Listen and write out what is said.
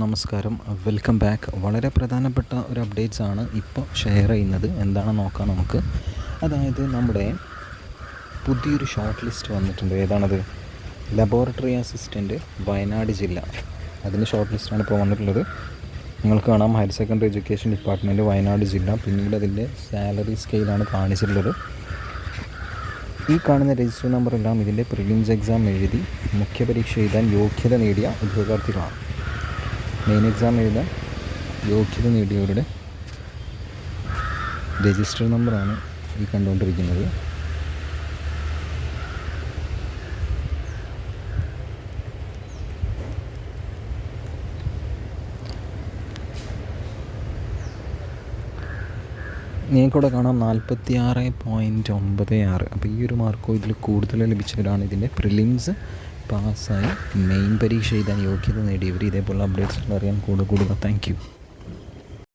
നമസ്കാരം. Welcome back. വളരെ പ്രധാനപ്പെട്ട ഒരു അപ്ഡേറ്റ്സ് ആണ് ഇപ്പോൾ ഷെയർ ചെയ്യുന്നത്. എന്താണെന്ന് നോക്കാം നമുക്ക്. അതായത് നമ്മുടെ പുതിയൊരു ഷോർട്ട് ലിസ്റ്റ് വന്നിട്ടുണ്ട്. ഏതാണത്? ലബോറട്ടറി അസിസ്റ്റന്റ് വയനാട് ജില്ല. അതിന്റെ ഷോർട്ട് ലിസ്റ്റാണ് ഇപ്പോൾ വന്നിട്ടുള്ളത്. നിങ്ങൾക്ക് കാണാം. Higher secondary education department Wayanad ജില്ല. പിന്നീട് അതിന്റെ സാലറി സ്കെയിലാണ് കാണിച്ചിട്ടുള്ളത്. ഈ കാണുന്ന രജിസ്റ്റർ നമ്പറെല്ലാം ഇതിന്റെ പ്രിലിംസ് എക്സാം എഴുതി മുഖ്യ പരീക്ഷ എഴുതാൻ യോഗ്യത നേടിയ ഉദ്യോഗാർത്ഥികളാണ്. മെയിൻ എക്സാം എഴുതാൻ യോഗ്യത നേടിയവരുടെ രജിസ്റ്റർ നമ്പറാണ് ഈ കണ്ടുകൊണ്ടിരിക്കുന്നത്. നിങ്ങൾക്കിവിടെ കാണാം നാൽപ്പത്തി ആറ് പോയിന്റ് ഒമ്പത് ആറ്. അപ്പോൾ ഈ ഒരു മാർക്കോ ഇതിൽ കൂടുതൽ ലഭിച്ചവരാണ് ഇതിന്റെ പ്രിലിംസ് പാസ്സായി. മെയിൻ പരീക്ഷ എഴുതാൻ യോഗ്യത നേടിയവർ ഇതേപോലുള്ള അപ്ഡേറ്റ്സ് അറിയാൻ കൂടെ കൂടുക. താങ്ക്